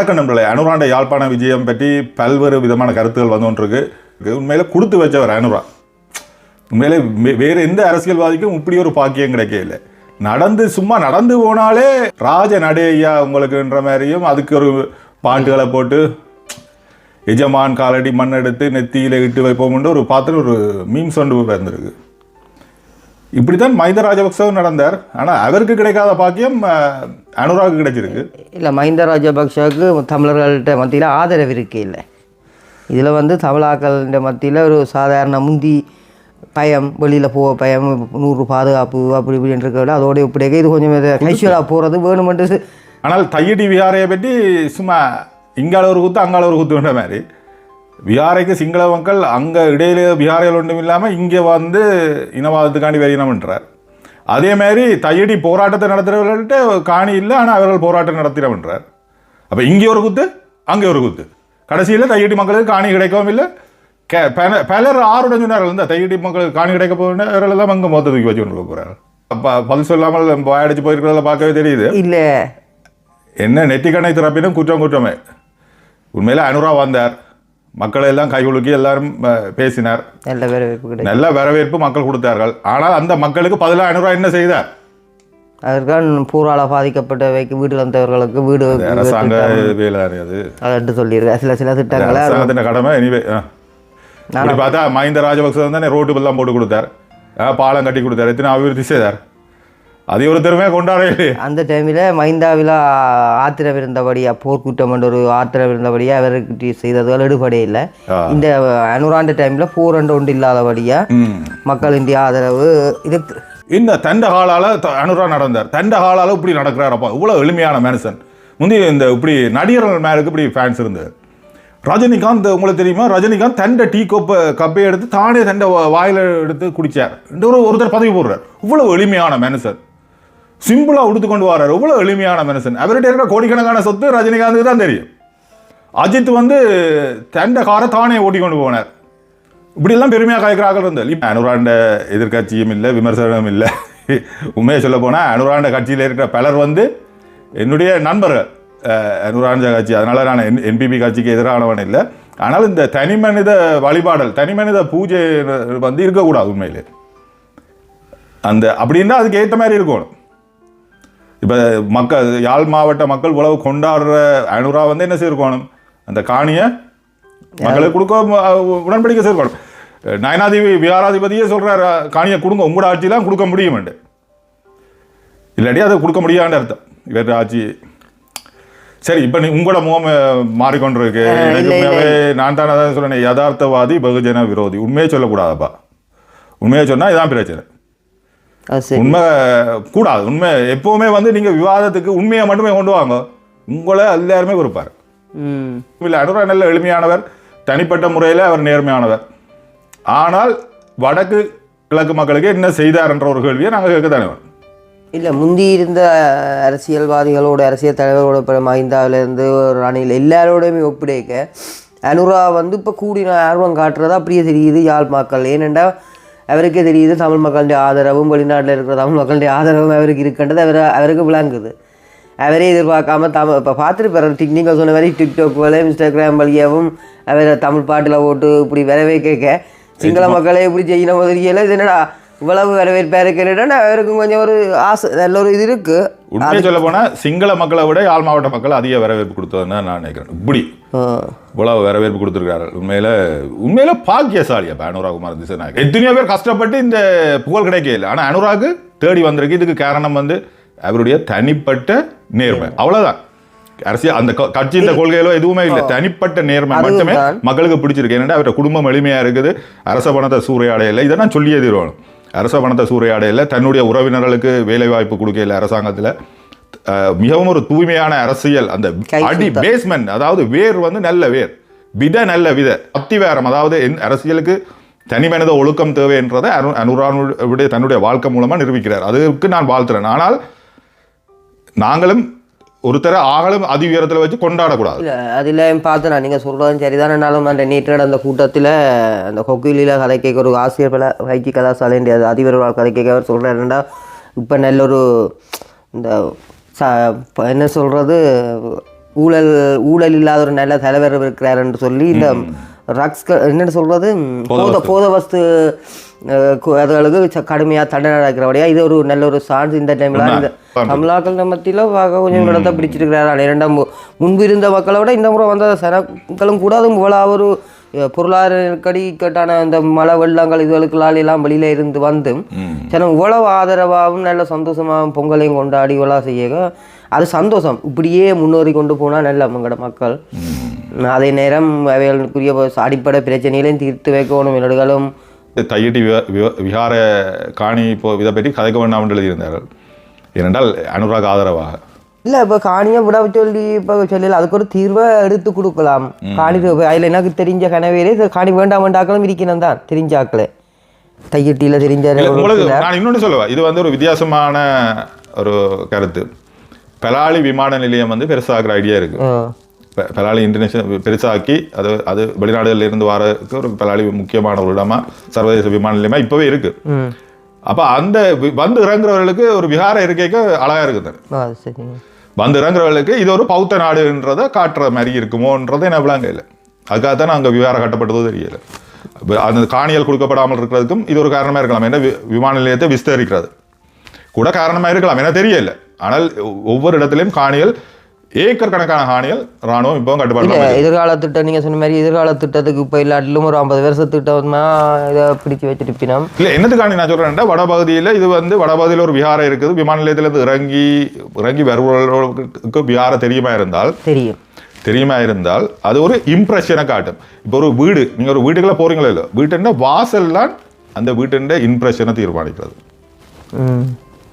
வணக்கம் நண்பர்களே. அனுராண்ட யாழ்ப்பாண விஜயம் பற்றி பல்வேறு விதமான கருத்துகள் வந்து கொண்டிருக்கு உண்மையில கொடுத்து வச்சவர் அனுரா. உண்மையிலே வேறு வேற எந்த அரசியல்வாதிக்கும் இப்படி ஒரு பாக்கியம் கிடைக்க இல்லை நடந்து சும்மா நடந்து போனாலே ராஜ நடையா உங்களுக்குன்ற மாதிரியும் அதுக்கு ஒரு பாட்டுகளை போட்டு எஜமான் காலடி மண் எடுத்து நெத்தியில இட்டு வைப்போம்னு ஒரு பார்த்துட்டு ஒரு மீம் சொண்டு பிறந்திருக்கு இப்படித்தான் மஹிந்த ராஜபக்சவும் நடந்தார். ஆனா அவருக்கு கிடைக்காத பாக்கியம் அஹ், அனுராவுக்கு கிடைச்சிருக்கு. இல்லை மஹிந்த ராஜபக்ஷவுக்கு தமிழர்கள்ட்ட மத்தியில் ஆதரவு இருக்கே இல்லை. இதில் வந்து தமிழாக்களின் மத்தியில் ஒரு சாதாரண முந்தி பயம் வெளியில் போக பயம் நூறு பாதுகாப்பு அப்படி இப்படின்னு இருக்க விட அதோட இப்படியே இது கொஞ்சம் கைஷுவலாக போகிறது வேணுமென்று ஆனால் தையடி விகாரையை பற்றி சும்மா இங்கால ஒரு குத்து அங்கால ஒரு குத்துன்ற மாதிரி. விகாரைக்கு சிங்கள மக்கள் அங்கே இடையில விகாரைகள் ஒன்றும் இல்லாமல் இங்கே வந்து இனவாதத்துக்காண்டி வெறியினம்ன்றார் அதே மாதிரி தையடி போராட்டத்தை நடத்துகிறவர்கள்ட்ட காணி இல்லை ஆனால் அவர்கள் போராட்டம் நடத்தினவன்றார் அப்போ இங்கே ஒரு குத்து அங்கே ஒரு குத்து. கடைசியில் தையடி மக்களுக்கு காணி கிடைக்கவும் இல்லை. கே பல- பலர் ஆறுடன் சொன்னார்கள் இந்த தையடி மக்களுக்கு காணி கிடைக்க போகிற அவர்கள் எல்லாம் அங்கே மொத்த தூக்கி வச்சு கொண்டு போகிறார்கள் அப்போ பதில் சொல்லாமல் வாயடிச்சு போயிருக்கிறத பார்க்கவே தெரியுது. இல்லை. என்ன நெற்றிக்கண்ணை திறப்பினும் குற்றம் குற்றமே. உண்மையில அனுரா வந்தார். மக்களை எல்லாம் கைகுலுக்கி எல்லாரும் பேசினார். நல்ல வரவேற்பு நல்ல வரவேற்பு மக்கள் கொடுத்தார்கள். ஆனால் அந்த மக்களுக்கு பதிலாக அனுரா என்ன செய்தார்? அதற்கான போரால பாதிக்கப்பட்டவைக்கு வீடு வந்தவர்களுக்கு வீடு அரசாங்க வேலை அது. அதை சொல்லியிருக்காரு. சில சில திட்டங்களை அரசாங்கத்தின் கடமை எனிவே பார்த்தா மஹிந்த ராஜபக்ச தானே ரோட்டு எல்லாம் போட்டு கொடுத்தார். பாலம் கட்டி கொடுத்தார். எத்தனை அபிவிருத்தி செய்தார்? அதை ஒரு திறமையா கொண்டாடவே அந்த டைமில் மைந்தாவில் ஆத்திரம் இருந்தபடியா போர்க்குற்றம் என்ற ஒரு ஆத்திரம் இருந்தபடியா அவருக்கு செய்ததுகள் எடுபடே இல்லை. இந்த அனுராண்ட டைமில் போர் என்ற ஒன்று இல்லாதபடியா. மக்களின் ஆதரவு இதுக்கு இந்த தண்ட காலால த- அனுரா நடந்தார். தண்ட காலால இப்படி நடக்கிறாரப்பா. இவ்வளவு எளிமையான மனுஷன் முந்தி இந்த இப்படி நடிகர்கள் மேலுக்கு இப்படி ஃபேன்ஸ் இருந்தது. ரஜினிகாந்த் உங்களுக்கு தெரியுமா? ரஜினிகாந்த் தண்ட டீ கோப்பை கப்பையை எடுத்து தானே தண்ட வாயில எடுத்து குடிச்சார். இந்த ஒரு ஒருத்தர் பதவி போடுறார். இவ்வளவு எளிமையான மனுஷன் சிம்பிளாக உடுத்து கொண்டு வரார். எவ்வளோ எளிமையான மனுஷன். அவர்கிட்ட இருக்கிற கோடிக்கணக்கான சொத்து ரஜினிகாந்துக்கு தான் தெரியும். அஜித் வந்து தண்ட காரை தானே ஓட்டி கொண்டு போனார். இப்படிலாம் பெருமையாக காய்க்கிறார்கள் இருந்தால் இப்போ அனுராண்ட எதிர்க்கட்சியும் இல்லை விமர்சனமும் இல்லை. உண்மையை சொல்ல போனால் அனுராண்ட கட்சியில் இருக்கிற பலர் வந்து என்னுடைய நண்பர்கள். அனுராண்ட கட்சி. அதனால் நான் என் என்பிபி கட்சிக்கு எதிரானவன் இல்லை. ஆனால் இந்த தனி மனித வழிபாடல் தனி மனித பூஜை வந்து இருக்கக்கூடாது உண்மையிலே. அந்த அப்படின்னா அதுக்கு ஏற்ற மாதிரி இருக்கணும். இப்போ மக்கள் யாழ் மாவட்ட மக்கள் உழவு கொண்டாடுற அனுரா வந்து என்ன செய்திருக்கணும் அந்த காணியை மக்களுக்கு கொடுக்க உடன்படிக்கை செய்திருக்கணும் நயனாதிபதி விகாராதிபதியே சொல்றாரு காணியை கொடுங்க உங்களோட ஆட்சி தான் கொடுக்க முடியுமெண்டு இல்லாட்டி அதை கொடுக்க முடியாதுன்னு அர்த்தம். இவர் ஆட்சி. சரி இப்போ நீ உங்களோட முகம் மாறிக்கொண்டிருக்கு. எனக்கு நான் தான் அதான் சொன்னேன் யதார்த்தவாதி பகுஜன விரோதி. உண்மையை சொல்லக்கூடாதப்பா. உண்மையை சொன்னா இதான் பிரச்சனை. உண்மை கூடாது. உண்மை எப்பவுமே வந்து நீங்க விவாதத்துக்கு உண்மையை மட்டுமே கொண்டு வாங்க. உங்களை எல்லாருமே கொடுப்பார் ம். இல்லை அனுரா நல்ல எளிமையானவர் தனிப்பட்ட முறையில் அவர் நேர்மையானவர். ஆனால் வடக்கு கிழக்கு மக்களுக்கு என்ன செய்தார்ன்ற ஒரு கேள்வியை நாங்கள் கேட்க தானே. இல்லை முந்தி இருந்த அரசியல்வாதிகளோட அரசியல் தலைவரோட இப்போ மஹிந்தாவிலேருந்து ரணில் எல்லாரோடையுமே ஒப்பிடைக்க அனுரா வந்து இப்போ கூடின ஆர்வம் காட்டுறதா அப்படியே தெரியுது யாழ் மக்கள். ஏனெண்டா அவருக்கே தெரியுது தமிழ் மக்களுடைய ஆதரவும் வெளிநாட்டில் இருக்கிற தமிழ் மக்களுடைய ஆதரவும் அவருக்கு இருக்கின்றது. அவர் அவருக்கு விளங்குது. அவரே எதிர்பார்க்காம தமிழ் இப்போ பார்த்துருப்பாரு டிக் நீங்கள் சொன்ன மாதிரி டிக்டாக் வழியாக இன்ஸ்டாகிராம் வழியாகவும் அவர் தமிழ் பாட்டில் போட்டு இப்படி வரவே கேட்க. சிங்கள மக்களே இப்படி செய்யணும் முதலியெல்லாம் இது என்னடா இவ்வளவு வரவேற்பா இருக்கிறேன்னா அவருக்கும் கொஞ்சம் ஒரு ஆசை நல்ல ஒரு இது இருக்கு. உண்மையை சொல்ல போனா சிங்கள மக்களை விட யாழ் மாவட்ட மக்கள் அதிக வரவேற்பு கொடுத்ததுன்னு தான் நான் நினைக்கிறேன். இப்படி. இவ்வளவு வரவேற்பு கொடுத்துருக்காரு உண்மையில உண்மையில பாக்கியசாலி அப்ப அனுராக் குமார் திசநாயக். எத்தனையோ பேர் கஷ்டப்பட்டு இந்த புகழ் கிடைக்கல ஆனா அனுராக் தேடி வந்திருக்கு. இதுக்கு காரணம் வந்து அவருடைய தனிப்பட்ட நேர்மை. அவ்வளவுதான். அரசியல் அந்த கட்சியின் கொள்கைகளோ எதுவுமே இல்லை. தனிப்பட்ட நேர்மை மட்டுமே. மக்களுக்கு பிடிச்சிருக்கு. ஏன்னா அவருடைய குடும்பம் எளிமையா இருக்குது. அரச பணத்தை சூறையாடையில இதை நான் சொல்லியே தீர்வானும் அரச பணத்தை சூறையாடையில தன்னுடைய உறவினர்களுக்கு வேலை வாய்ப்பு கொடுக்கல அரசாங்கத்துல மிகவும் ஒரு தூய்மையான அரசியல் அந்த அடி. பேஸ்மெண்ட் அதாவது வேர் வந்து நல்ல வேர் வித நல்ல வித அத்திவேரம் அதாவது என்- அரசியலுக்கு தனி மனித ஒழுக்கம் தேவை என்றதை அனு அனுரானுடைய தன்னுடைய வாழ்க்கை மூலமா நிரூபிக்கிறார் அதுக்கு நான் வாழ்த்துறேன் ஆனால் நாங்களும் ஒருத்தரை ஆகலும் அதி உயரத்தில் வச்சு கொண்டாடக்கூடாது. இல்லை அதில் பார்த்து நான் நீங்கள் சொல்கிறதும் சரிதானாலும் அந்த நேற்று நடந்த கூட்டத்தில் அந்த கொக்கிலியில் கதை கேட்க ஒரு ஆசிரியர் பல வைக்கி கதாசாலைன்ற அதிபர் கதை கேட்க அவர் சொல்கிறாருண்டா இப்போ நல்ல ஒரு இந்த ச என்ன சொல்கிறது ஊழல் ஊழல் இல்லாத ஒரு நல்ல தலைவர் இருக்கிறாருன்னு சொல்லி இந்த ரக்ஸ் என்னன்னு சொல்றது? ம், போத போத வஸ்து. அதுகளுக்கு ச- கடுமையா தண்டனை நடக்கிறபடியா இது ஒரு நல்ல ஒரு சான்ஸ் இந்த டைம்ல. இந்த தமிழாக்கள் மத்தியில கொஞ்சம் இடத்த பிடிச்சிருக்கிறாரு. இரண்டாம் முன்பு இருந்த மக்களை விட இந்த முறை வந்த சனங்களும் கூட அது இவ்வளவு ஒரு பொருளாதார நெருக்கடி கேட்டான இந்த மழை வெள்ளங்கள் இதுகளுக்கெல்லாம் எல்லாம் வெளியில இருந்து வந்து சனம் இவ்வளவு ஆதரவாகவும் நல்ல சந்தோஷமாகவும் பொங்கலையும் கொண்டாடி இவ்வளோ செய்ய அது சந்தோஷம். இப்படியே முன்னேறி கொண்டு போனால் நல்ல எங்களோட மக்கள். அதே நேரம் அவைகளுக்குரிய அடிப்படை பிரச்சனைகளையும் தீர்த்து வைக்கணும் இவர்களும் விவ- விஹார காணி இப்போ இதை பற்றி கதைக்க வேண்டாம் என்று எழுதியிருந்தார்கள். ஏனென்றால் அனுராக் ஆதரவாக. இல்லை இப்போ காணியை விட சொல்லி இப்போ சொல்லல அதுக்கு ஒரு தீர்வை எடுத்து கொடுக்கலாம். காணி அதில் எனக்கு தெரிஞ்ச கனவேலே காணி வேண்டாம் வேண்டாக்களும் இருக்கணும் தான் தெரிஞ்சாக்களே. தையட்டியில் தெரிஞ்ச. நான் இன்னொன்று சொல்லுவேன். இது வந்து ஒரு வித்தியாசமான ஒரு கருத்து. பெலாலி விமான நிலையம் வந்து பெருசாகிற ஐடியா இருக்கு. பெலாலி இன்டர்நேஷனல் பெருசாக்கி அது அது வெளிநாடுகளில் இருந்து வரதுக்கு ஒரு பெலாலி முக்கியமான ஒரு இடமா சர்வதேச விமான நிலையமா இப்பவே இருக்கு. அப்ப அந்த வந்து இறங்குறவர்களுக்கு ஒரு விகார இருக்கைக்கு அழகா இருக்குது வந்து இறங்குறவர்களுக்கு இது ஒரு பௌத்த நாடுன்றதை காட்டுற மாதிரி இருக்குமோன்றதை என்ன விளங்க இல்லை. அதுக்காகத்தான் அங்கே விவகாரம் கட்டப்பட்டதோ தெரியல. அந்த காணியல் கொடுக்கப்படாமல் இருக்கிறதுக்கும் இது ஒரு காரணமாக இருக்கலாம். என்ன வி- விமான நிலையத்தை விஸ்தரிக்கிறது. கூட காரணமாக இருக்கலாம். என்ன தெரியல. ஆனால் ஒவ்வொரு இடத்துலையும் காணியல் ஏக்கர் கணக்கான காணியல் ராணுவம் இப்போ கட்டுப்பாடு எதிர்கால திட்டம் நீங்க சொன்ன மாதிரி எதிர்கால திட்டத்துக்கு இப்போ இல்லாட்டிலும் ஒரு ஐம்பது வருஷ திட்டமா இதை பிடிச்சு வச்சிருப்பினோம். இல்லை என்னத்துக்காண்டி நான் சொல்கிறேன்டா வடபகுதியில் இது வந்து வடபகுதியில் ஒரு விஹாரம் இருக்குது. விமான நிலையத்திலேருந்து இறங்கி இறங்கி வருபவர்களுக்கு விஹாரம் தெரியுமா இருந்தால்? தெரியும். தெரியுமா இருந்தால் அது ஒரு இம்ப்ரெஷனை காட்டும். இப்போ ஒரு வீடு நீங்கள் ஒரு வீட்டுக்குள்ள போறீங்களோ இல்லை வீட்டுன்ற வாசல்லாம் அந்த வீட்டுன்ற இம்ப்ரெஷனை தீர்மானிக்கிறது.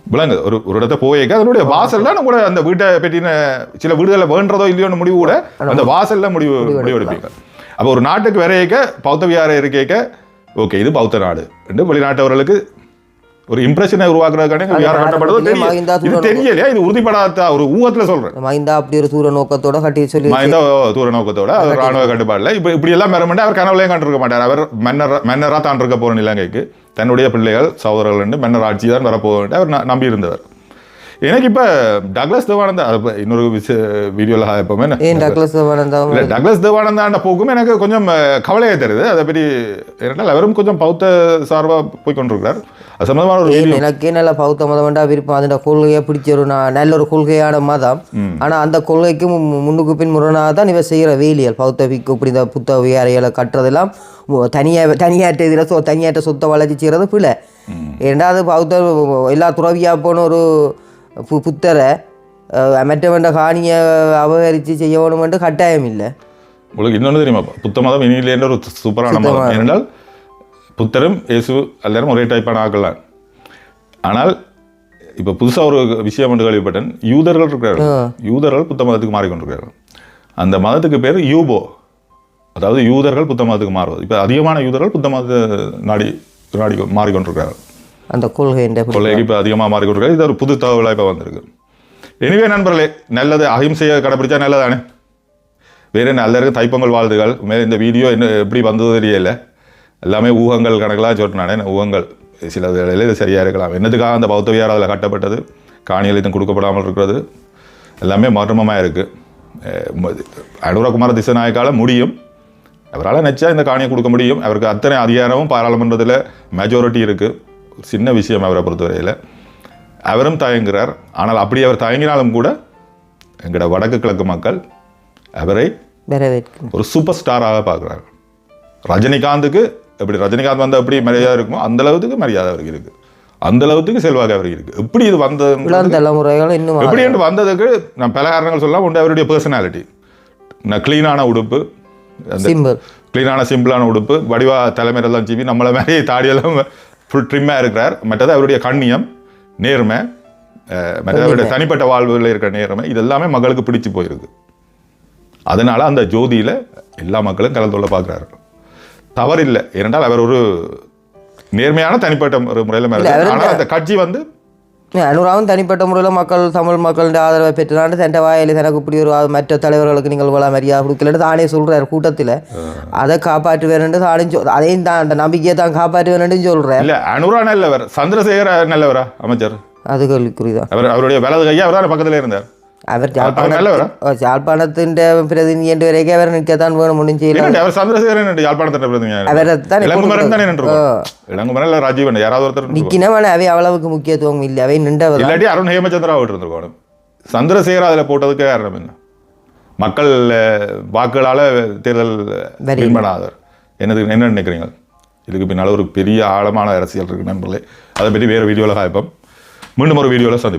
ம் விளங்கு ஒரு ஒரு இடத்த போயிருக்க அதனுடைய வாசல்ல நம்ம கூட அந்த வீட்டை பற்றின சில வீடுகளில் வேண்டதோ இல்லையோன்னு முடிவு கூட அந்த வாசல்ல முடிவு முடிவு எடுப்பீங்க அப்போ ஒரு நாட்டுக்கு வரையக்க பௌத்த விகார இருக்கைக்க ஓகே இது பௌத்த நாடு என்று வெளிநாட்டவர்களுக்கு ஒரு இம்ப்ரெஷனை உருவாக்குறதுக்கான விகாரம் கட்டப்படுதோ தெரியும் இது தெரியலையா? இது உறுதிப்படாத ஒரு ஊகத்துல சொல்றேன். மைந்தா அப்படி ஒரு தூர நோக்கத்தோட கட்டி சொல்லி இந்த தூர நோக்கத்தோட ராணுவ கட்டுப்பாடுல. இப்ப இப்படி எல்லாம் மெரமண்டு அவர் கனவுலையும் கண்டிருக்க மாட்டார். அவர் மன்னர் மன்னரா தான் இருக்க போற இலங்கைக்கு தன்னுடைய பிள்ளைகள் சகோதரர்கள் என்று மன்னர் ஆட்சி தான் வரப்போகுது அவர் நம்பி இருந்தவர் எனக்கு இப்ப டக்ளஸ் தேவானந்தா அது இப்ப இன்னொரு எப்பவுமே என்ன- ஏன் டக்ளஸ் தேவானந்தம் இல்ல டக்ளஸ் தேவானந்தாண்ட போக்கும் எனக்கு கொஞ்சம் கவலையை தருது. அதை பற்றி ஏனென்றால் அவரும் கொஞ்சம் பௌத்த சார்பா போய் கொண்டிருக்கிறார். அது சம்பந்தமான ஒரு எனக்கே நல்ல பௌத்த மதம் வேண்டா விருப்பம். அதோட கொள்கையை பிடிச்ச ஒரு நல்ல ஒரு கொள்கையான மதம். ஆனா அந்த கொள்கைக்கு மு- முன்னுக்கு பின் முரணாக தான் இவ செய்யற வேலியல் பௌத்த பிக்கு இப்படி இந்த புத்த விகாரிகளை கட்டுறதெல்லாம் மு- தனியா தனியாற்ற இதில் சொ தனியாற்ற சொத்தை வளர்ச்சி செய்கிறது பிள்ளை அது பௌத்த எல்லா துறவியா போன ஒரு பு புத்தரை மற்றவண்ட காணியை அபகரித்து செய்யணுமென்று கட்டாயம் இல்லை உங்களுக்கு இன்னொன்று தெரியுமா? புத்த மதம் இனியிலேன்ற ஒரு சூப்பரான மதம். ஏனென்றால் புத்தரும் இயேசு எல்லாரும் ஒரே டைப்பான ஆக்கலாம் ஆனால் இப்போ புதுசாக ஒரு விஷயம் ஒன்று கேள்விப்பட்டேன். யூதர்கள் இருக்கிறார்கள். யூதர்கள் புத்த மதத்துக்கு மாறிக்கொண்டிருக்கிறார்கள். அந்த மதத்துக்கு பேர் யூபோ. அதாவது யூதர்கள் புத்த மதத்துக்கு மாறுவது. இப்போ அதிகமான யூதர்கள் புத்த மத நாடி நாடி மாறிக்கொண்டிருக்கிறார்கள். அந்த கொள்கை என்ற கொள்ளைக்கு இப்போ அதிகமாக மாறிக்கொண்டிருக்கிறது. இது ஒரு புது தகவலாக இப்போ வந்திருக்கு. எனிவே நண்பர்களே நல்லது அஹிம்சையை கடைப்பிடிச்சா நல்லதானே? வேறு என்ன எல்லாருக்கும் தைப்பொங்கல் வாழ்த்துகள். மேலே இந்த வீடியோ என்ன எப்படி வந்தது தெரியல. எல்லாமே ஊகங்கள் கணக்கெல்லாம் சொல்லிட்டு ஊகங்கள். சில வேளையில் இது சரியாக இருக்கலாம். என்னத்துக்காக அந்த பௌத்த அதில் கட்டப்பட்டது? காணிகள் இதுவும் கொடுக்கப்படாமல் இருக்கிறது. எல்லாமே மர்மமாக இருக்குது அனுரகுமார திசநாயக்கால முடியும். அவரால் நினச்சா இந்த காணியை கொடுக்க முடியும். அவருக்கு அத்தனை அதிகாரமும் பாராளுமன்றத்தில் மெஜாரிட்டி இருக்குது சின்ன விஷயம் அவரை பொறுத்தவரையில். அவரும் தயங்குகிறார் ஆனால் அப்படி அவர் தயங்கினாலும் கூட எங்களோட வடக்கு கிழக்கு மக்கள் அவரை ஒரு சூப்பர் ஸ்டாராக பார்க்குறாரு. ரஜினிகாந்துக்கு எப்படி ரஜினிகாந்த் வந்த எப்படி மரியாதை இருக்குமோ அந்த அளவுக்கு மரியாதை அவருக்கு இருக்கு. அந்த அளவுக்கு செல்வாக்கு அவருக்கு இருக்கு. எப்படி இது வந்தது எப்படி வந்ததுக்கு நான் பல காரணங்கள் சொல்லலாம். உண்டு அவருடைய பர்சனாலிட்டி நான் க்ளீனான உடுப்பு அந்த க்ளீனான சிம்பிளான உடுப்பு. வடிவா தலைமையிலெல்லாம் சீவி நம்மளை மாதிரி தாடியெல்லாம் ஃபுல் ட்ரிம்மாக இருக்கிறார். மற்றது அவருடைய கண்ணியம் நேர்மை மற்றது அவருடைய தனிப்பட்ட வாழ்வுகளில் இருக்கிற நேர்மை இது எல்லாமே மக்களுக்கு பிடிச்சு போயிருக்கு. அதனால அந்த ஜோதியில எல்லா மக்களும் கலந்து கொள்ள பார்க்குறாரு தவறில்லை. ஏனென்றால் அவர் ஒரு நேர்மையான தனிப்பட்ட ஒரு முறையில் மேலே ஆனால் அந்த கட்சி வந்து அனுராவும் தனிப்பட்ட முறையில் மக்கள் தமிழ் மக்களின் ஆதரவை பெற்றுனாண்டு தன் வாயில தனக்கு இப்படி ஒரு மற்ற தலைவர்களுக்கு நீங்கள் இவ்வளோ மரியாதை கொடுக்கலன்னு தானே சொல்றாரு கூட்டத்தில். அதை காப்பாற்றுவேன் தானே சொல் அதையும் தான் அந்த நம்பிக்கையை தான் காப்பாற்றுவேன்னு சொல்றார். இல்ல அனுரா நல்லவர் சந்திரசேகர நல்லவரா அமைச்சர்? அது கேள்விக்குறிதான். அவர் அவருடைய வலது கையா அவர் தான் பக்கத்துல இருந்தார். என்று யாழ்ப்பாணத்தில் பிரதிநிதியா அவரை தான் இளங்குமரன் தானே நின்று இளங்குமரன் இல்ல ராஜீவன் யாராவது ஒருத்தர் நின்றுருக்கோம். நிற்கினவன அவை அவ்வளவுக்கு முக்கியத்துவம் இல்லை அவை நின்றவர் இல்லாட்டி அருண் ஹேமச்சந்திரா விட்டு இருந்திருக்கணும் சந்திரசேகர் அதில் போட்டதுக்கு காரணம் என்ன மக்கள் வாக்குகளால தேர்தல் வரி. வின் பண்ணாதவர் என்னது என்ன நினைக்கிறீங்க இதுக்கு பின்னால் ஒரு பெரிய ஆழமான அரசியல் இருக்கு நண்பர்களே அதை பற்றி வேறு வீடியோவில் காய்ப்போம் மீண்டும் ஒரு வீடியோவில் சந்திப்போம்